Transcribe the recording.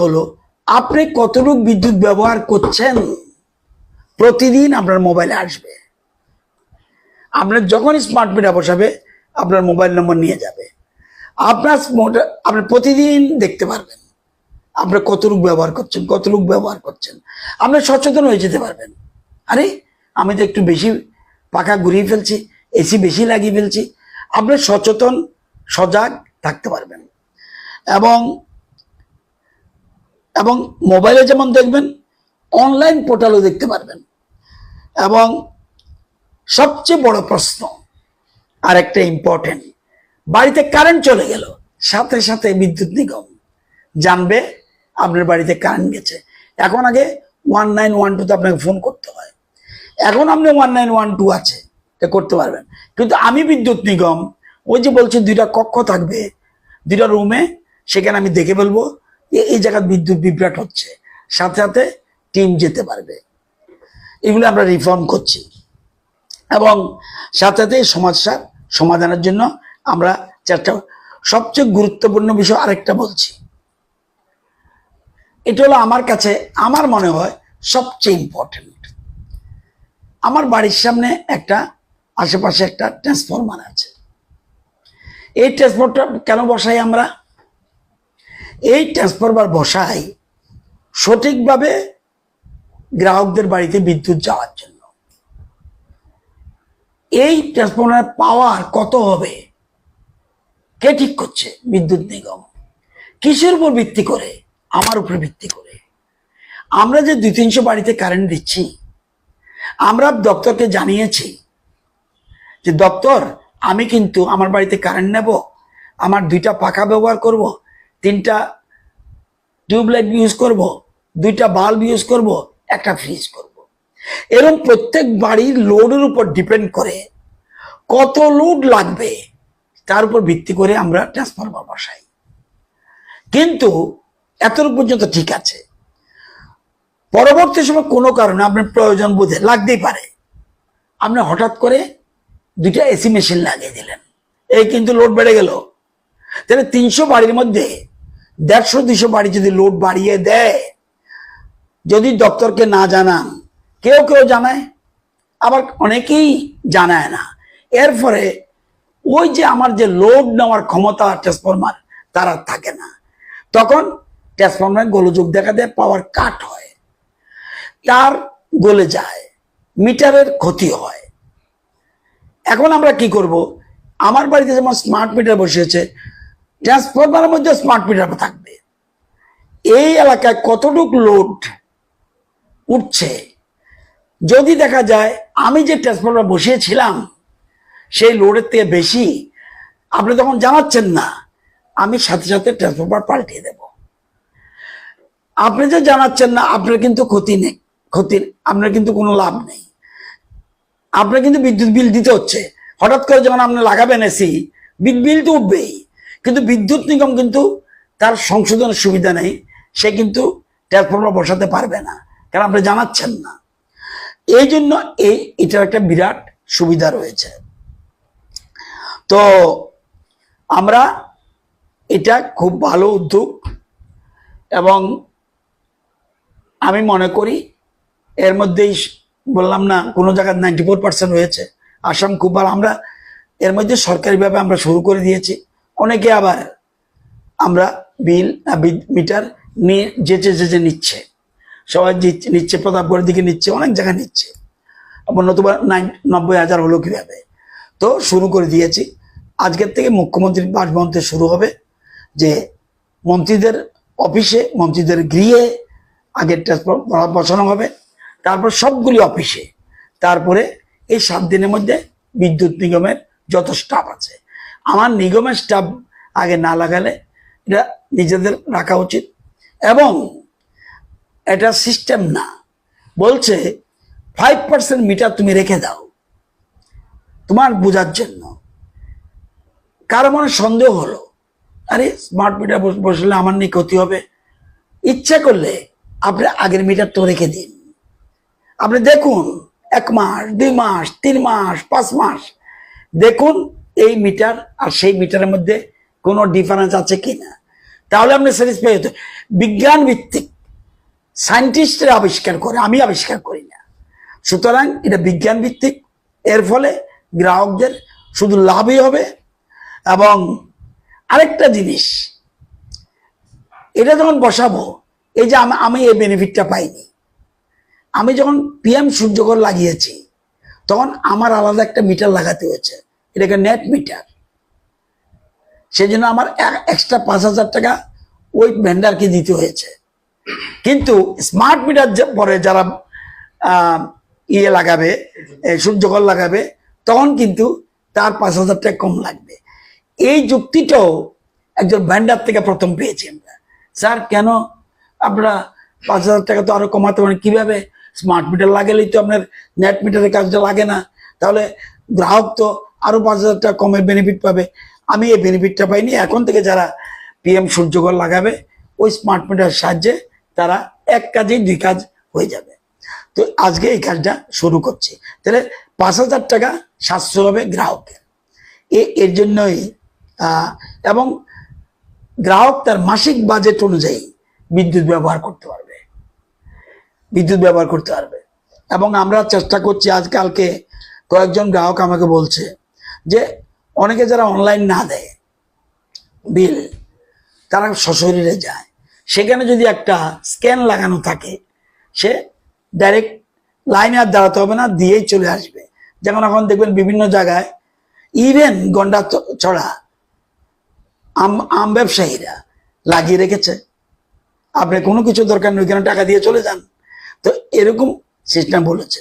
হলো, আপনি কতটুকু বিদ্যুৎ ব্যবহার করছেন? প্রতিদিন আপনার মোবাইলে আসবে। আপনার যখন স্মার্ট মিটার বসাবে, আপনার মোবাইল নম্বর নিয়ে যাবে। আপনার আপনি প্রতিদিন দেখতে পারবেন আপনি কতটুকু ব্যবহার করছেন, কতটুকু ব্যবহার করছেন। আপনি সচেতন হয়ে যেতে পারবেন। আরে, আমি তো একটু বেশি পাখা ঘুরিয়ে ফেলছি, এসি বেশি লাগিয়ে ফেলছি। আপনি সচেতন, সজাগ থাকতে পারবেন। এবং এবং মোবাইলে যেমন দেখবেন, অনলাইন পোর্টালও দেখতে পারবেন। এবং সবচেয়ে বড় প্রশ্ন আর একটা ইম্পর্টেন্ট বাড়িতে কারেন্ট চলে গেল, সাথে সাথে বিদ্যুৎ নিগম জানবে আপনার বাড়িতে কারেন্ট গেছে। এখন আগে ওয়ান নাইন ওয়ান টুতে আপনাকে ফোন করতে হয়। এখন আপনি ওয়ান নাইন ওয়ান টু আছে এটা করতে পারবেন। কিন্তু আমি বিদ্যুৎ নিগম, ওই যে বলছি, দুইটা কক্ষ থাকবে, দুইটা রুমে সেখানে আমি দেখে বলব যে এই জায়গায় বিদ্যুৎ বিভ্রাট হচ্ছে। সাথে সাথে টিম যেতে পারবে। এগুলো আমরা রিফর্ম করছি। এবং সাথে সাথে সমস্যার সমাধানের জন্য আমরা চেষ্টা সবচেয়ে গুরুত্বপূর্ণ বিষয় আরেকটা বলছি। এটা হলো আমার কাছে, আমার মনে হয় সবচেয়ে ইম্পর্টেন্ট আমার বাড়ির সামনে একটা, আশেপাশে একটা ট্রান্সফরমার আছে। এই ট্রান্সফরটা কেন বসাই আমরা? এই ট্রান্সফরমার বসাই সঠিকভাবে গ্রাহকদের বাড়িতে বিদ্যুৎ যাওয়ার জন্য। এই ট্রান্সফরমার পাওয়ার কত হবে? কে ঠিক করছে? বিদ্যুৎ নিগম। কিসের উপর ভিত্তি করে? আমার উপর ভিত্তি করে। আমরা যে দুই তিনশো বাড়িতে কারেন্ট দিচ্ছি, আমরা দপ্তরকে জানিয়েছি যে, দপ্তর, আমি কিন্তু আমার বাড়িতে কারেন্ট নেব, আমার দুইটা পাখা ব্যবহার করব তিনটা টিউবলাইট ইউজ করব, দুইটা বাল্ব ইউজ করব, একটা ফ্রিজ করব। এরকম প্রত্যেক বাড়ির লোডের উপর ডিপেন্ড করে কত লোড লাগবে, তার উপর ভিত্তি করে আমরা ট্রান্সফরমার বসাই। কিন্তু এতটুকু পর্যন্ত ঠিক আছে। পরবর্তী সময় কোনো কারণে আপনার প্রয়োজন বোধে লাগতেই পারে। আপনি হঠাৎ করে দুইটা এসি মেশিন লাগিয়ে দিলেন। এই কিন্তু লোড বেড়ে গেল। তাহলে তিনশো বাড়ির মধ্যে দেড়শো দুশো বাড়ি যদি লোড বাড়িয়ে দেয়, যদি দপ্তরকে না জানান, কেউ কেউ জানায়, আবার অনেকেই জানায় না। এর ফলে ওই যে আমার যে লোড নেওয়ার ক্ষমতা ট্রান্সফরমার তার থাকে না। তখন ট্রান্সফরমার গোলযোগ দেখা দেয় পাওয়ার কাট হয়। তার গলে যায়, মিটারের ক্ষতি হয়। এখন আমরা কি করব? আমার বাড়িতে যেমন স্মার্ট মিটার বসিয়েছে ট্রান্সফরমারের মধ্যে স্মার্ট মিটার থাকবে। এই এলাকায় কতটুক লোড উঠছে? যদি দেখা যায়, আমি যে ট্রান্সফরমার বসিয়েছিলাম, সেই লোডের থেকে বেশি আপনি তখন জানাচ্ছেন না। আমি সাথে সাথে ট্রান্সফরমার পাল্টিয়ে দেব। আপনি যে জানাচ্ছেন না, আপনার কিন্তু ক্ষতি নেই। ক্ষতির, আপনার কিন্তু কোনো লাভ নেই। আপনার কিন্তু বিদ্যুৎ বিল দিতে হচ্ছে। হঠাৎ করে যখন আপনি লাগাবেন এসি বিদ্যুৎ বিল তো উঠবেই। কিন্তু বিদ্যুৎ নিগম কিন্তু তার সংশোধনের সুবিধা নেই, সে কিন্তু ট্রান্সফরমার বসাতে পারবে না, কারণ আপনি জানাচ্ছেন না। এই জন্য এই এটার একটা বিরাট সুবিধা রয়েছে। তো আমরা এটা খুব ভালো উদ্যোগ এবং আমি মনে করি এর মধ্যেই বললাম না, কোনো জায়গায় নাইনটি ফোর পার্সেন্ট হয়েছে আসাম, খুব ভালো। আমরা এর মধ্যে সরকারিভাবে আমরা শুরু করে দিয়েছি। অনেকে আবার আমরা বিল মিটার নিয়ে যেচে যেচে নিচ্ছে। সবাই নিচ্ছে প্রতাপগড়ের দিকে নিচ্ছে, অনেক জায়গায় নিচ্ছে। আবার নতুবা নাইন নব্বই হাজার হলো কীভাবে? তো শুরু করে দিয়েছি। আজকের থেকে মুখ্যমন্ত্রীর বাসভবনতে শুরু হবে যে মন্ত্রীদের অফিসে, মন্ত্রীদের গৃহে আগে ট্রান্সফার বসানো হবে। তারপর সবগুলি অফিসে। তারপরে এই সাত দিনের মধ্যে বিদ্যুৎ নিগমের যত স্টাফ আছে আমার নিগমের স্টাফ আগে না লাগালে এটা নিজেদের রাখা উচিত। এবং এটা সিস্টেম না। বলছে ফাইভ পার্সেন্ট মিটার তুমি রেখে দাও। তোমার বোঝার জন্য। কারও মনে সন্দেহ হলো, আরে স্মার্ট মিটার বসলে আমার নিয়ে ক্ষতি হবে। ইচ্ছা করলে আপনি আগের মিটার তো রেখে দিন। আপনি দেখুন, এক মাস, দুই মাস, তিন মাস, পাঁচ মাস, দেখুন এই মিটার আর সেই মিটারের মধ্যে কোনো ডিফারেন্স আছে কি না তাহলে আপনি স্যাটিসফাই হতো বিজ্ঞান ভিত্তিক সায়েন্টিস্টরা আবিষ্কার করে, আমি আবিষ্কার করি না। সুতরাং এটা বিজ্ঞান ভিত্তিক, এর ফলে গ্রাহকদের শুধু লাভই হবে। এবং আরেকটা জিনিস, এটা যখন বসাবো, এই যে আমি- এই বেনিফিটটা পাইনি। আমি যখন পিএম সূর্যকর লাগিয়েছি, তখন আমার আলাদা একটা মিটার লাগাতে হয়েছে। এটাকে নেট মিটার সেই জন্য আমার এক্সট্রা পাঁচ হাজার টাকা ওই ভেন্ডারকে দিতে হয়েছে। কিন্তু স্মার্ট মিটার পরে যারা ইয়ে লাগাবে সূর্যকর লাগাবে, তখন কিন্তু তার পাঁচ হাজার টাকা কম লাগবে। এই যুক্তিটাও একজন ভ্যান্ডার থেকে প্রথম পেয়েছি আমরা। স্যার, কেন আপনারা পাঁচ হাজার টাকা তো আরও কমাতে পারেন? কীভাবে? স্মার্ট মিটার লাগালেই তো আপনার নেট মিটারের কাজটা লাগে না। তাহলে গ্রাহক তো আরও পাঁচ হাজার টাকা কমের বেনিফিট পাবে। আমি এই বেনিফিটটা পাইনি। এখন থেকে যারা পিএম সূর্যকর লাগাবে, ওই স্মার্ট মিটার সাহায্যে তারা এক কাজেই দুই কাজ হয়ে যাবে। তো আজকে এই কাজটা শুরু করছি। তাহলে পাঁচ হাজার টাকা সাতশো হবে গ্রাহকের। এর জন্যই এবং গ্রাহক তার মাসিক বাজেট অনুযায়ী বিদ্যুৎ ব্যবহার করতে পারবে। বিদ্যুৎ ব্যবহার করতে পারবে। এবং আমরা চেষ্টা করছি আজকালকে কয়েকজন গ্রাহক আমাকে বলছে যে অনেকে যারা অনলাইন না দেয় বিল তারা সশরীরে যায়। সেখানে যদি একটা স্ক্যান লাগানো থাকে, সে ডাইরেক্ট লাইনে আর দাঁড়াতে হবে না, দিয়েই চলে আসবে। যেমন এখন দেখবেন বিভিন্ন জায়গায় ইভেন গন্ডা ছড়া আম আম ব্যবসায়ীরা লাগিয়ে রেখেছে। আপনি কোনো কিছু দরকার নেই ওইখানে টাকা দিয়ে চলে যান। তো এরকম সিস্টেম বলেছে।